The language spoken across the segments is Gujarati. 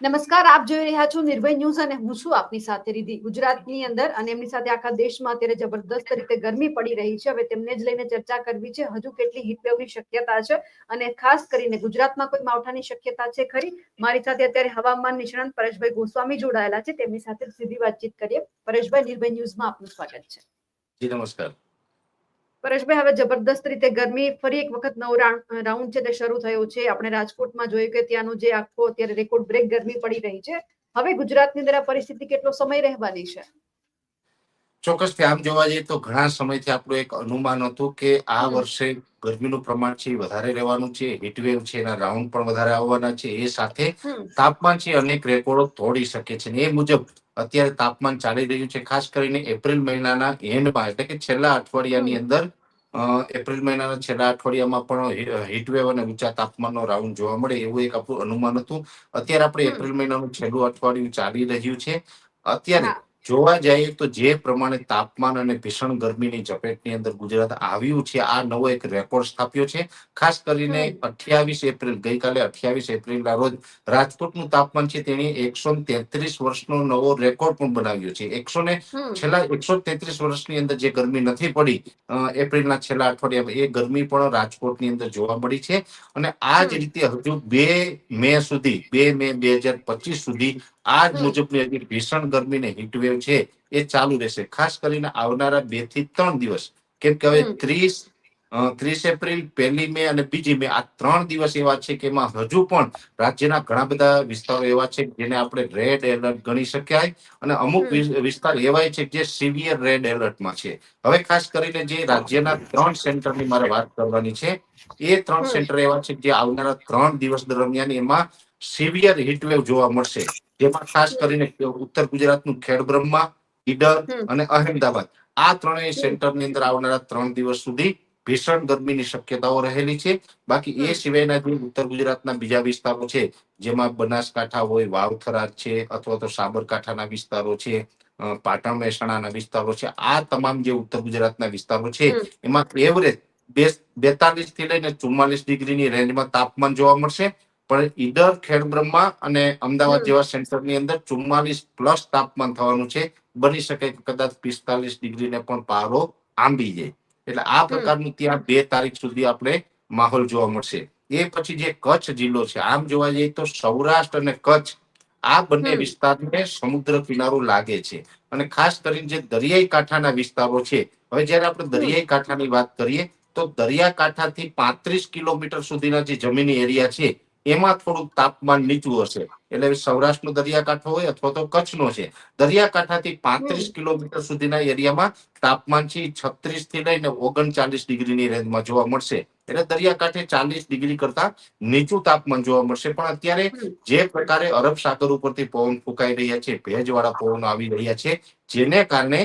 નમસ્કાર, આપ જોઈ રહ્યા છો નિર્ભય ન્યૂઝ અને હું છું આપની સાથે રીધી ગુજરાતની અંદર અને એમની સાથે આખા દેશમાં અત્યારે જબરદસ્ત રીતે ગરમી પડી રહી છે. હવે તેમને જ લઈને ચર્ચા કરવી છે. હજુ કેટલી હીટવેવની શક્યતા છે અને ખાસ કરીને ગુજરાતમાં કોઈ માવઠાની શક્યતા છે ખરી? મારી સાથે અત્યારે હવામાન નિષ્ણાંત પરેશભાઈ ગોસ્વામી જોડાયેલા છે. તેમની સાથે સીધી વાતચીત કરીએ. પરેશભાઈ, નિર્ભય ન્યૂઝમાં આપનું સ્વાગત છે. જી, નમસ્કાર. પરેશભાઈ હવે જબરદસ્ત રીતે ગરમી ફરી એક વખત નવો રાઉન્ડ છે તે શરૂ થયો છે. આપણે રાજકોટમાં જોયું કે ત્યાંનું જે આખો અત્યારે રેકોર્ડ બ્રેક ગરમી પડી રહી છે. હવે ગુજરાતની અંદર આ પરિસ્થિતિ કેટલો સમય રહેવાની છે? ચોક્કસથી આમ જોવા જઈએ તો ઘણા સમયથી આપણું એક અનુમાન હતું કે આ વર્ષે ગરમીનું પ્રમાણ છે વધારે રહેવાનું છે. હીટવેવ છે એના રાઉન્ડ પણ વધારે આવવાના છે. એ સાથે તાપમાન છે અનેક રેકોર્ડો તોડી શકે છે. ને એ મુજબ અત્યારે તાપમાન ચાલી રહ્યું છે. ખાસ કરીને એપ્રિલ મહિનાના એન્ડમાં એટલે કે છેલ્લા અઠવાડિયાની અંદર એપ્રિલ મહિનાના છેલ્લા અઠવાડિયામાં પણ હીટવેવ અને ઊંચા તાપમાનનો રાઉન્ડ જોવા મળે એવું એક આપણું અનુમાન હતું. અત્યારે આપણે એપ્રિલ મહિનાનું છેલ્લું અઠવાડિયું ચાલી રહ્યું છે. અત્યારે. જોવા જઈએ તો જે પ્રમાણે તાપમાન અને ભીષણ ગરમીની ઝપેટની અંદર ગુજરાત આવ્યું છે આ નવો એક રેકોર્ડ સ્થાપ્યો છે. ખાસ કરીને અઠ્યાવીસ એપ્રિલ ગઈકાલે અઠ્યાવીસ એપ્રિલના રોજ રાજકોટનું તાપમાન છે તેણે એકસો તેત્રીસ વર્ષનો નવો રેકોર્ડ પણ બનાવ્યો છે. એકસો ને છેલ્લા એકસો તેત્રીસ વર્ષની અંદર જે ગરમી નથી પડી એપ્રિલના છેલ્લા અઠવાડિયામાં એ ગરમી પણ રાજકોટની અંદર જોવા મળી છે. અને આ જ રીતે હજુ બે મે સુધી બે મે બે હજાર પચીસ સુધી આ જ મુજબની હજી ભીષણ ગરમી ને હીટવેવ છે એ ચાલુ રહેશે. ખાસ કરીને આવનારા બેથી ત્રણ દિવસ. કેમ કે હવે ત્રીસ ત્રીસ એપ્રિલ પહેલી મે અને બીજી મે આ ત્રણ દિવસ એવા છે કે એમાં હજુ પણ રાજ્યના ઘણા બધા વિસ્તારો એવા છે જેને આપણે રેડ એલર્ટ ગણી શકાય અને અમુક વિસ્તાર એવાય છે જે સિવિયર રેડ એલર્ટમાં છે. હવે ખાસ કરીને જે રાજ્યના ત્રણ સેન્ટરની મારે વાત કરવાની છે એ ત્રણ સેન્ટર એવા છે જે આવનારા ત્રણ દિવસ દરમિયાન એમાં સિવિયર હીટવેવ જોવા મળશે. જેમાં ખાસ કરીને ઉત્તર ગુજરાતનું ખેડબ્રહ્મા ઈડર અને અહેમદાબાદ. આ ત્રણેય સેન્ટરની અંદર આવનારા ત્રણ દિવસ સુધી ભીષણ ગરમીની શક્યતાઓ રહેલી છે. બાકી એ સિવાયના જે ઉત્તર ગુજરાતના બીજા વિસ્તારો છે જેમાં બનાસકાંઠા હોય વાવથરા છે અથવા તો સાબરકાંઠાના વિસ્તારો છે પાટણ મહેસાણાના વિસ્તારો છે આ તમામ જે ઉત્તર ગુજરાતના વિસ્તારો છે એમાં એવરેજ બેતાલીસથી લઈને ચુમ્માલીસ ડિગ્રીની રેન્જમાં તાપમાન જોવા મળશે. પણ ઈડર ખેડબ્રહ્મા અને અમદાવાદ. જેવા સેન્ટરની અંદર ચુમ્માલીસ પ્લસ તાપમાન થવાનું છે. બની શકે કે કદાચ પિસ્તાલીસ ડિગ્રીને પણ પારો આંબી જાય. એટલે આ પ્રકારનું ત્યાં બે તારીખ સુધી આપણે માહોલ જોવા મળશે. એ પછી જે કચ્છ જિલ્લો છે આમ જોવા જઈએ તો સૌરાષ્ટ્ર અને કચ્છ આ બંને વિસ્તારને સમુદ્ર કિનારો લાગે છે. અને ખાસ કરીને જે દરિયાઈ કાંઠાના વિસ્તારો છે હવે જયારે આપણે દરિયાઈ કાંઠાની વાત કરીએ તો દરિયાકાંઠાથી પાંત્રીસ કિલોમીટર સુધીના જે જમીની એરિયા છે એમાં થોડુંક તાપમાન નીચું હશે. એટલે સૌરાષ્ટ્રનો દરિયાકાંઠો હોય અથવા તો કચ્છનો છે. દરિયાકાંઠાથી પાંત્રીસ કિલોમીટર સુધીના એરિયામાં તાપમાન છે છત્રીસથી લઈને ઓગણચાલીસ ડિગ્રીની રેન્જમાં જોવા મળશે. એટલે દરિયાકાંઠે ચાલીસ ડિગ્રી કરતા નીચું તાપમાન જોવા મળશે. પણ અત્યારે જે પ્રકારે અરબ સાગર ઉપરથી પવન ફૂંકાઈ રહ્યા છે ભેજવાળા પવન આવી રહ્યા છે જેને કારણે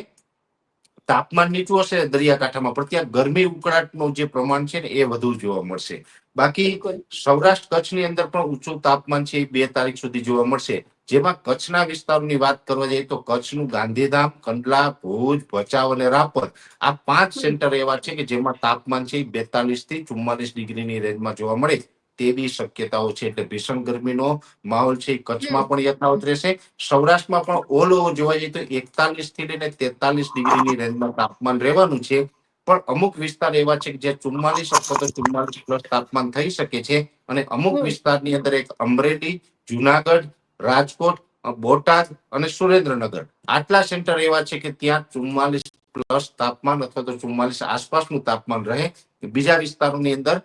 તાપમાન નીચું હશે દરિયાકાંઠામાં. પણ ત્યાં ગરમી ઉકળાટનું જે પ્રમાણ છે ને એ વધુ જોવા મળશે. બાકી સૌરાષ્ટ્ર કચ્છની અંદર પણ ઊંચું તાપમાન છે એ બે તારીખ સુધી જોવા મળશે. જેમાં કચ્છના વિસ્તારોની વાત કરવા જઈએ તો કચ્છનું ગાંધીધામ કંડલા ભુજ ભચાઉ અને રાપર આ પાંચ સેન્ટર એવા છે કે જેમાં તાપમાન છે બેતાલીસથી ચુમ્માલીસ ડિગ્રીની રેન્જમાં જોવા મળે. તેવી શક્યતાઓ છે એટલે ભીષણ ગરમીનો માહોલ છે કચ્છમાં પણ યથાવત રહેશે. સૌરાષ્ટ્રમાં પણ ઓલ ઓવર જોવા જઈએ તો એકતાલીસથી લઈને તેતાલીસ ડિગ્રીની રેન્જમાં તાપમાન રહેવાનું છે. પણ અમુક વિસ્તાર એવા છે કે જે ચુમ્માલીસ અથવા તો ચુમ્માલીસ પ્લસ તાપમાન થઈ શકે છે અને અમુક વિસ્તારની અંદર એક અમરેલી જુનાગઢ રાજકોટ બોટાદ અને સુરેન્દ્રનગર. આટલા સેન્ટર એવા છે કે ત્યાં ચુમ્માલીસ પ્લસ તાપમાન અથવા તો ચુમ્માલીસ આસપાસનું તાપમાન રહે. બીજા વિસ્તારોની અંદર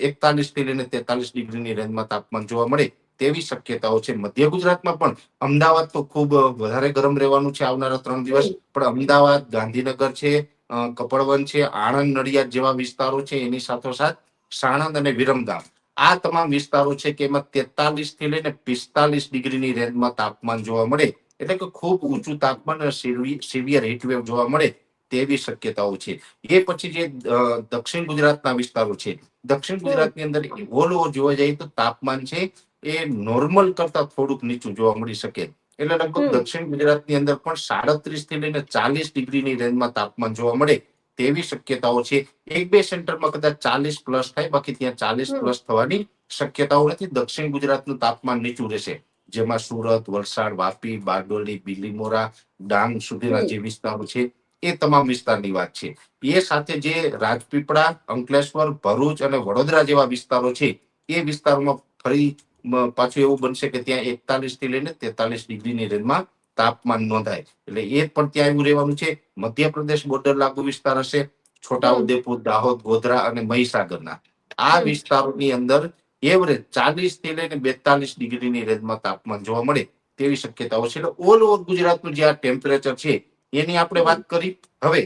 એકતાલીસથી લઈને તેતાલીસ ડિગ્રીની રેન્જમાં તાપમાન જોવા મળે તેવી શક્યતાઓ છે. મધ્ય ગુજરાતમાં પણ અમદાવાદ તો ખૂબ વધારે ગરમ રહેવાનું છે આવનારા ત્રણ દિવસ. પણ અમદાવાદ ગાંધીનગર છે અ, કપડવંજ છે આણંદ નડિયાદ જેવા વિસ્તારો છે એની સાથોસાથ સાણંદ અને વિરમગામ. આ તમામ વિસ્તારો છે કે એમાં તેતાલીસથી લઈને પિસ્તાલીસ ડિગ્રીની રેન્જમાં તાપમાન જોવા મળે. એટલે કે ખૂબ ઊંચું તાપમાન અને સિવિયર હીટવેવ જોવા મળે તેવી શક્યતાઓ છે. એ પછી જે દક્ષિણ ગુજરાતના વિસ્તારો છે. દક્ષિણ ગુજરાતની અંદર ઓલ જોવા જઈએ તો તાપમાન છે એ નોર્મલ કરતા થોડુંક નીચું જોવા મળી શકે. એટલે લગભગ દક્ષિણ ગુજરાતની અંદર પણ સાડત્રીસથી લઈને ચાલીસ ડિગ્રીની રેન્જમાં તાપમાન જોવા મળે તેવી શક્યતાઓ છે. એક બે સેન્ટરમાં કદાચ ચાલીસ પ્લસ થાય બાકી ત્યાં ચાલીસ પ્લસ થવાની શક્યતાઓ નથી. દક્ષિણ ગુજરાતનું તાપમાન નીચું રહેશે. જેમાં સુરત વલસાડ વાપી બારડોલી બિલીમોરા ડાંગ સુધીના જે વિસ્તારો છે એ તમામ વિસ્તારની વાત છે. એ સાથે જે રાજપીપળા અંકલેશ્વર ભરૂચ અને વડોદરા જેવા વિસ્તારો છે એ વિસ્તારોમાં ફરી પાછું એવું બનશે કે ત્યાં એકતાલીસથી લઈને તેતાલીસ ડિગ્રીની રેન્જમાં તાપમાન નોંધાય. એટલે એ પણ ત્યાં એવું રહેવાનું છે. મધ્યપ્રદેશ બોર્ડર લાગુ વિસ્તાર હશે છોટાઉદેપુર દાહોદ ગોધરા અને મહીસાગરના. આ વિસ્તારોની અંદર એવરેજ ચાલીસથી લઈને બેતાલીસ ડિગ્રીની રેન્જમાં તાપમાન જોવા મળે તેવી શક્યતાઓ છે. એટલે ઓલ ઓવર ગુજરાતનું જે આ ટેમ્પરેચર છે એની આપણે વાત કરી. હવે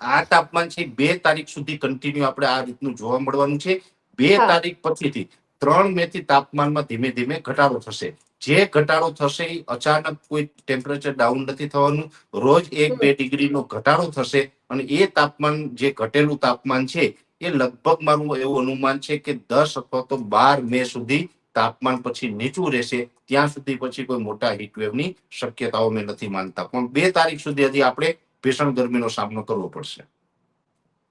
આ તાપમાન છે બે તારીખ સુધી કન્ટિન્યુ આપણે આ રીતનું જોવા મળવાનું છે. બે તારીખ પછીથી ત્રણ મે થી તાપમાનમાં ધીમે ધીમે ઘટાડો થશે. જે ઘટાડો થશે એ અચાનક કોઈ ટેમ્પરેચર ડાઉન નથી થવાનું. રોજ એક બે ડિગ્રીનો ઘટાડો થશે અને એ તાપમાન જે ઘટેલું તાપમાન છે એ લગભગ મારું એવું અનુમાન છે કે દસ અથવા તો બાર મે સુધી તાપમાન પછી નીચું રહેશે. ત્યાં સુધી પછી કોઈ મોટા હીટવેવની શક્યતાઓ મેં નથી માનતા. પણ બે તારીખ સુધી હજી આપણે ભીષણ ગરમીનો સામનો કરવો પડશે.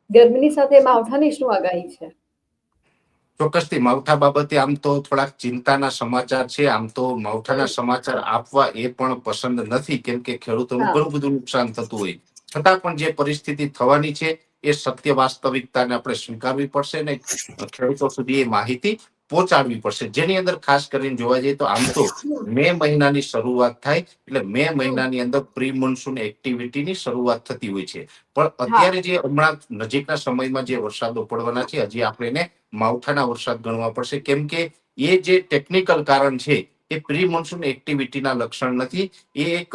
ગરમીની સાથે માવઠાની શું આગાહી છે? ચોક્કસથી માવઠા બાબતે આમ તો થોડાક ચિંતાના સમાચાર છે. આમ તો માવઠાના સમાચાર આપવા એ પણ પસંદ નથી કેમ કે ખેડૂતોનું ઘણું બધું નુકસાન થતું હોય. છતાં પણ જે પરિસ્થિતિ થવાની છે એ સત્ય વાસ્તવિકતાને આપણે સ્વીકારવી પડશે ને ખેડૂતો સુધી એ માહિતી પહોંચાડવી પડશે. જેની અંદર ખાસ કરીને જોવા જઈએ તો આમ તો મે મહિનાની શરૂઆત થાય એટલે મે મહિનાની અંદર પ્રી મોન્સૂન એક્ટિવિટીની શરૂઆત થતી હોય છે. પણ અત્યારે જે હમણાં નજીકના સમયમાં જે વરસાદો પડવાના છે હજી આપણે એને માવઠાના વરસાદ ગણવા પડશે. કેમ કે એ જે ટેકનિકલ કારણ છે એ પ્રી મોન્સૂન એક્ટિવિટીના લક્ષણ નથી. એ એક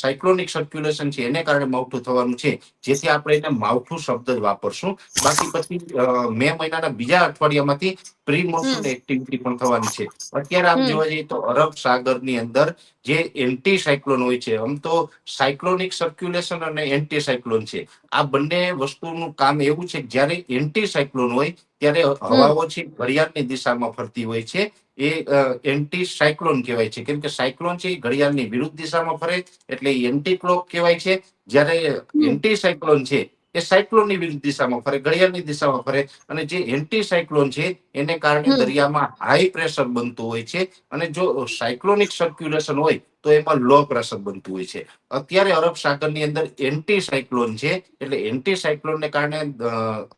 સાયક્લોનિક સર્ક્યુલેશન છે. એને કારણે માવઠું થવાનું છે. જેથી આપણે એને માવઠું શબ્દ જ વાપરશું. બાકી પછી મે મહિનાના બીજા અઠવાડિયામાંથી પ્રી મોન્સૂન એક્ટિવિટી પણ થવાની છે. અત્યારે આમ જોવા જઈએ તો અરબ સાગરની અંદર જે એન્ટી સાયક્લોન હોય છે આમ તો સાયક્લોનિક સર્ક્યુલેશન અને એન્ટી સાયક્લોન છે. આ બંને વસ્તુનું કામ એવું છે કે જ્યારે એન્ટી સાયક્લોન હોય ત્યારે હવાઓ છે ઘડિયાળની દિશામાં ફરતી હોય છે. એ એન્ટી સાયક્લોન કહેવાય છે. કેમ કે સાયક્લોન છે એ ઘડિયાળની વિરુદ્ધ દિશામાં ફરે એટલે એન્ટી ક્લોક કહેવાય છે. જ્યારે એન્ટી સાયક્લોન છે એ સાયક્લોનની વિરુદ્ધ દિશામાં ફરે ઘડિયાળની દિશામાં ફરે અને જે એન્ટી સાયક્લોન છે એને કારણે દરિયામાં હાઈ પ્રેશર બનતું હોય છે અને જો સાયક્લોનિક સર્ક્યુલેશન હોય તો એમાં લો પ્રેશર બનતું હોય છે. અત્યારે અરબ સાગરની અંદર એન્ટી સાયક્લોન છે એટલે એન્ટી સાયક્લોનને કારણે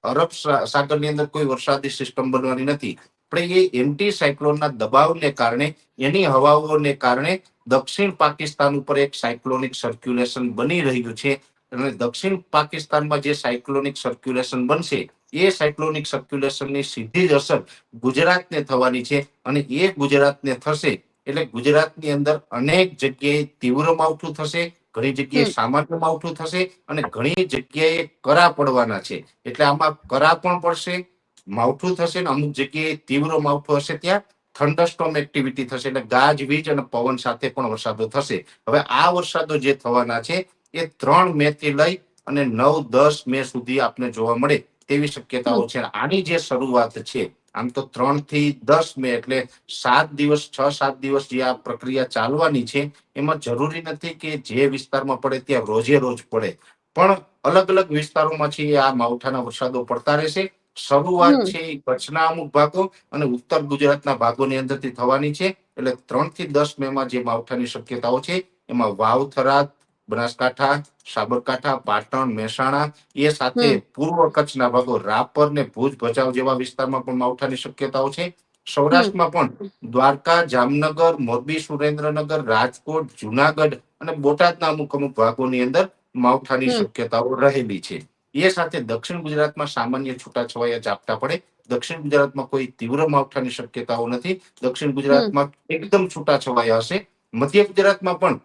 અરબ સાગરની અંદર કોઈ વરસાદી સિસ્ટમ બનવાની નથી. પણ એ એન્ટી સાયક્લોનના દબાવને કારણે એની હવાઓને કારણે દક્ષિણ પાકિસ્તાન ઉપર એક સાયક્લોનિક સર્ક્યુલેશન બની રહ્યું છે અને દક્ષિણ પાકિસ્તાનમાં જે સાયક્લોનિક સર્ક્યુલેશન બનશે એ સાયક્લોનિક સર્ક્યુલેશનની સીધી જ અસર ગુજરાતને થવાની છે અને એ ગુજરાતને થશે એટલે ગુજરાતની અંદર અનેક જગ્યાએ તીવ્ર માવઠું થશે ઘણી જગ્યાએ સામાન્ય માવઠું થશે અને ઘણી જગ્યાએ કરા પડવાના છે. એટલે આમાં કરા પણ પડશે માવઠું થશે ને અમુક જગ્યાએ તીવ્ર માવઠું હશે ત્યાં થંડરસ્ટોમ એક્ટિવિટી થશે એટલે ગાજવીજ અને પવન સાથે પણ વરસાદો થશે. હવે આ વરસાદો જે થવાના છે એ ત્રણ મે થી લઈ અને નવ દસ મે સુધી આપને જોવા મળે તેવી શક્યતાઓ છે. આની જે શરૂઆત છે આમ તો ત્રણથી દસ મે એટલે સાત દિવસ છ સાત દિવસ જે આ પ્રક્રિયા ચાલવાની છે એમાં જરૂરી નથી કે જે વિસ્તારમાં પડે ત્યાં રોજે રોજ પડે. પણ અલગ અલગ વિસ્તારોમાં છે આ માવઠાના વરસાદો પડતા રહેશે. શરૂઆત. છે એ કચ્છના અમુક ભાગો અને ઉત્તર ગુજરાતના ભાગોની અંદરથી થવાની છે. એટલે ત્રણથી દસ મે માં જે માવઠાની શક્યતાઓ છે એમાં વાવ થરાદ બનાસકાંઠા સાબરકાંઠા પાટણ મહેસાણા એ સાથે પૂર્વ કચ્છના ભાગો રાપર ને ભુજ ભચાઉ જેવા વિસ્તારમાં પણ માવઠાની શક્યતાઓ છે. સૌરાષ્ટ્રમાં પણ દ્વારકા જામનગર મોરબી સુરેન્દ્રનગર રાજકોટ જુનાગઢ અને બોટાદના અમુક અમુક ભાગોની અંદર માવઠાની શક્યતાઓ રહેલી છે. એ સાથે દક્ષિણ ગુજરાતમાં સામાન્ય છૂટાછવાયા ઝાપટા પડે. દક્ષિણ ગુજરાતમાં કોઈ તીવ્ર માવઠાની શક્યતાઓ નથી. દક્ષિણ ગુજરાતમાં એકદમ છૂટાછવાયા હશે. મધ્ય ગુજરાતમાં પણ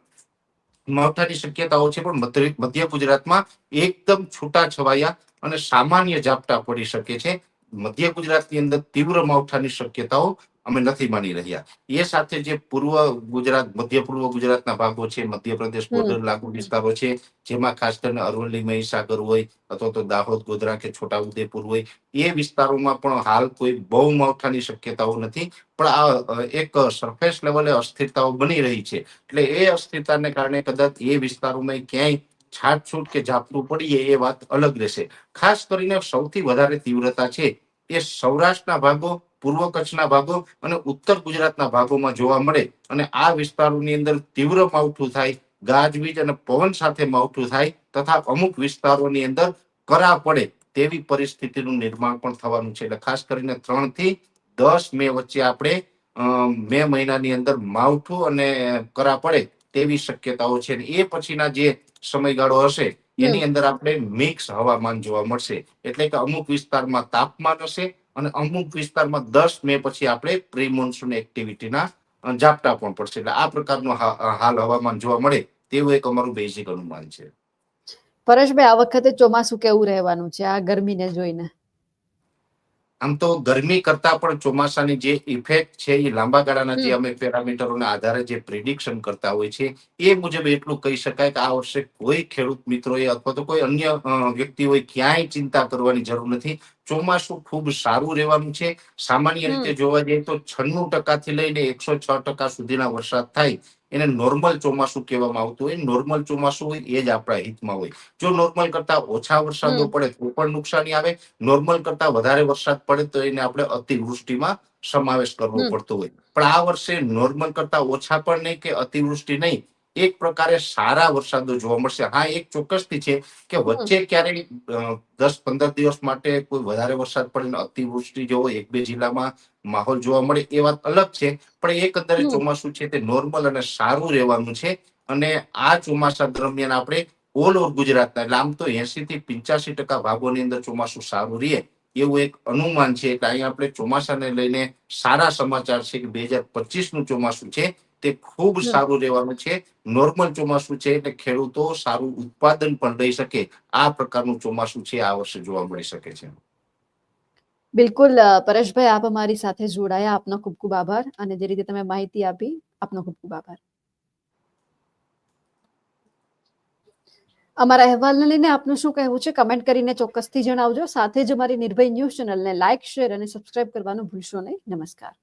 માવઠાની શક્યતાઓ છે પણ મધ્ય- ગુજરાતમાં એકદમ છૂટા છવાયા અને સામાન્ય ઝાપટા પડી શકે છે. મધ્ય ગુજરાતની અંદર તીવ્ર માવઠાની શક્યતાઓ અમે નથી માની રહ્યા. એ સાથે જે પૂર્વ ગુજરાત મધ્ય પૂર્વ ગુજરાતના ભાગો છે મધ્યપ્રદેશ બોર્ડર લાગુ વિસ્તારો છે જેમાં ખાસ કરીને અરવલ્લી મહીસાગર હોય અથવા તો દાહોદ ગોધરા કે છોટાઉદેપુર હોય એ વિસ્તારોમાં પણ હાલ કોઈ બહુ માવઠાની શક્યતાઓ નથી. પણ આ એક સરફેસ લેવલે અસ્થિરતાઓ બની રહી છે. એટલે એ અસ્થિરતાને કારણે કદાચ એ વિસ્તારોમાં ક્યાંય છાટછૂટ કે ઝાપટું પડીએ એ વાત અલગ રહેશે. ખાસ કરીને સૌથી વધારે તીવ્રતા છે એ સૌરાષ્ટ્રના ભાગો પૂર્વ કચ્છના ભાગો અને ઉત્તર ગુજરાતના ભાગોમાં જોવા મળે અને આ વિસ્તારોની અંદર તીવ્ર માવઠું થાય ગાજવીજ અને પવન સાથે માવઠું થાય તથા અમુક વિસ્તારોની અંદર કરા પડે તેવી પરિસ્થિતિનું નિર્માણ પણ થવાનું છે. એટલે ખાસ કરીને ત્રણથી દસ મે વચ્ચે આપણે મે મહિનાની અંદર માવઠું અને કરા પડે તેવી શક્યતાઓ છે. એ પછીના જે સમયગાળો હશે એની અંદર આપણે મિક્સ હવામાન જોવા મળશે. એટલે કે અમુક વિસ્તારમાં તાપમાન હશે અને અમુક વિસ્તારમાં દસ મે પછી આપણે પ્રી મોન્સૂન એક્ટિવિટીના ઝાપટા પણ પડશે. એટલે આ પ્રકારનું હાલ હવામાન જોવા મળે તેવું એક અમારું બેઝિક અનુમાન છે. પરેશભાઈ, આ વખતે ચોમાસું કેવું રહેવાનું છે? આ ગરમીને જોઈને. આમ તો ગરમી કરતા પણ ચોમાસાની જે ઇફેક્ટ છે એ લાંબા ગાળાના જે અમે પેરામીટરોના આધારે જે પ્રિડિક્શન કરતા હોય છે એ મુજબ એટલું કહી શકાય કે આ વર્ષે કોઈ ખેડૂત મિત્રોએ અથવા તો કોઈ અન્ય વ્યક્તિ વ્યક્તિઓએ ક્યાંય ચિંતા કરવાની જરૂર નથી. ચોમાસું ખૂબ સારું રહેવાનું છે. સામાન્ય રીતે જોવા જઈએ તો છન્નું ટકાથી લઈને એકસો છ ટકા સુધીના વરસાદ થાય. એને નોર્મલ ચોમાસું કહેવામાં આવતું હોય. નોર્મલ ચોમાસું હોય એ જ આપણા હિતમાં હોય. જો નોર્મલ કરતા ઓછા વરસાદો પડે તો પણ નુકસાની આવે. નોર્મલ કરતા વધારે વરસાદ પડે તો એને આપણે અતિવૃષ્ટિમાં સમાવેશ કરવો પડતો હોય. પણ આ વર્ષે નોર્મલ કરતા ઓછા પણ નહીં કે અતિવૃષ્ટિ નહીં. એક પ્રકારે સારા વરસાદો જોવા મળશે. હા એક ચોક્કસથી છે કે વચ્ચે ક્યારેય દસ પંદર દિવસ માટે કોઈ વધારે વરસાદ પડે અતિવૃષ્ટિ જેવો એક બે જિલ્લામાં માહોલ જોવા મળે એ વાત અલગ છે. પણ એકંદરે. ચોમાસું છે તે નોર્મલ અને સારું રહેવાનું છે અને આ ચોમાસા દરમિયાન આપણે ઓલ ઓવર ગુજરાતના એટલે આમ તો એસી થી પિંચાસી ટકા ભાગોની અંદર ચોમાસું સારું રહે એવું એક અનુમાન છે. એટલે અહીંયા આપણે ચોમાસાને લઈને સારા સમાચાર છે કે બે હજાર પચીસનું ચોમાસું છે. તે ખૂબ સારું રહેવાનું છે. નોર્મલ ચોમાસું છે એટલે ખેડૂતો સારું ઉત્પાદન પણ લઈ શકે. આ પ્રકારનું ચોમાસું છે આ વર્ષે જોવા મળી શકે છે. બિલકુલ પરેશભાઈ આપ અમારી સાથે જોડાયા. આપનો ખૂબ ખૂબ આભાર અને જે રીતે તમે માહિતી આપી આપનો ખૂબ ખૂબ આભાર. અમારા અહેવાલને લઈને આપનું શું કહેવું છે? કમેન્ટ કરીને ચોક્કસથી જણાવજો. સાથે જ અમારી નિર્ભય ન્યૂઝ ચેનલને લાઇક શેર અને સબસ્ક્રાઇબ કરવાનું ભૂલશો નહીં. નમસ્કાર.